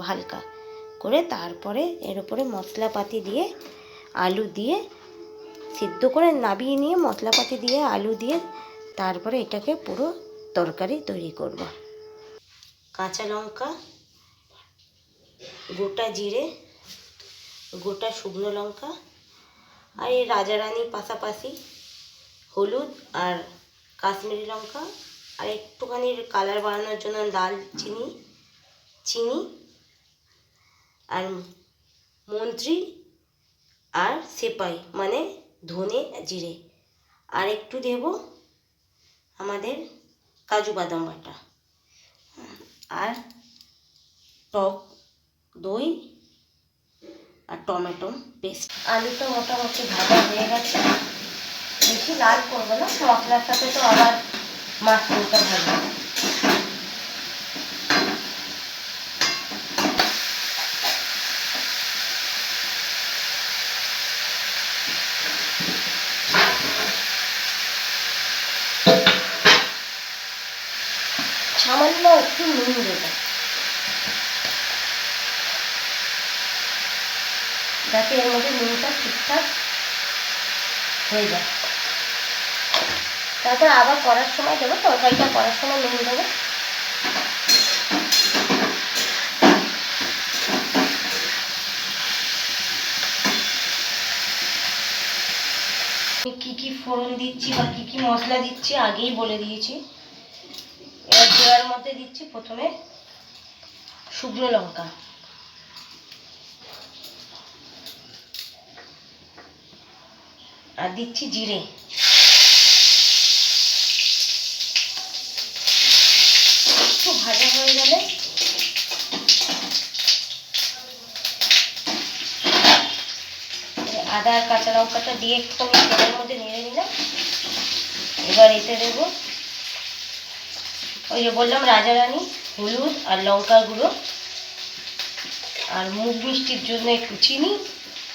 হালকা করে তারপরে এর উপরে মশলাপাতি দিয়ে আলু দিয়ে সিদ্ধ করে নাবিয়ে নিয়ে মশলাপাতি দিয়ে আলু দিয়ে তারপরে এটাকে পুরো তরকারি তৈরি করব। কাঁচা লঙ্কা, গোটা জিরে, গোটা শুকনো লঙ্কা আর এই রাজারানির পাশাপাশি হলুদ আর কাশ্মীরি লঙ্কা আর একটুখানি কালার বাড়ানোর জন্য লাল চিনি চিনি আর মন্ত্রী আর সেপাই মানে ধনে জিরে। আর একটু দেব আমাদের কাজু বাদাম বাটা। আর টক দই আর টমেটো পেস্ট। আলুটা মোটামুটি ভাজা হয়ে গেছে। বেশি লাল করব না, মশলার সাথে তো আবার মাশরুমটা ভাজবো সামান্য একটু নুন দেবো। যাতে এর মধ্যে নুনটা ঠিকঠাক হয়ে যায়। তারপর আবার করার সময় দেবো, তরকারিটা করার সময় নুন দেবো। কী কী ফোড়ন দিচ্ছি বা কী কী মশলা দিচ্ছি আগেই বলে দিয়েছি। এবার মধ্যে দিচ্ছি প্রথমে শুকনো লঙ্কা। আর দিচ্ছি জিরে। একটু ভাজা হয়ে গেলে আদা আর কাঁচা লঙ্কাটা দিয়ে একটুখানি তেলের মধ্যে নেড়ে নিলাম। এবার এতে দেবো ওই যে বললাম, রাজা রাজারানি হলুদ আর লঙ্কা গুঁড়ো। আর মুগ মিষ্টির জন্য একটু চিনি,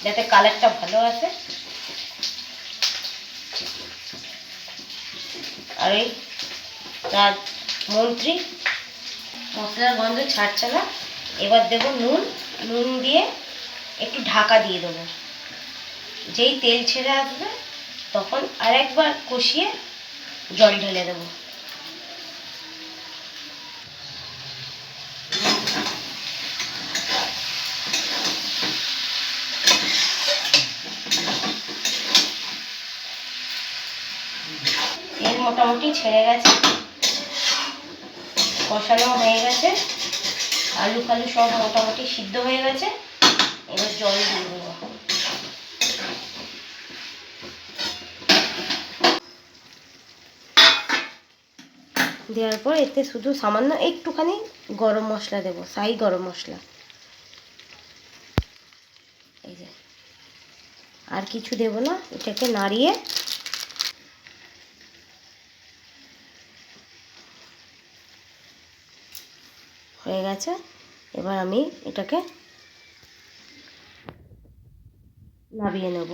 যাতে কালারটা ভালো আসে। আর ওই রাজ মন্ত্রী মশলার গন্ধ ছাড়ছে না। এবার দেবো নুন নুন দিয়ে একটু ঢাকা দিয়ে দেবো। যেই তেল ছেড়ে আসবে, তখন আরেকবার কষিয়ে জল ঢেলে দেবো। তেল মোটামুটি ছেড়ে গেছে। কষানো হয়ে গেছে। আলু ফালু সব মোটামুটি সিদ্ধ হয়ে গেছে। এবার জল দিয়ে দেবো। দেওয়ার পর এতে শুধু সামান্য একটুখানি গরম মশলা দেবো, সাই গরম মশলা। এই যে। আর কিছু দেবো না, এটাকে নাড়িয়ে হয়ে গেছে। এবার আমি এটাকে নামিয়ে নেব।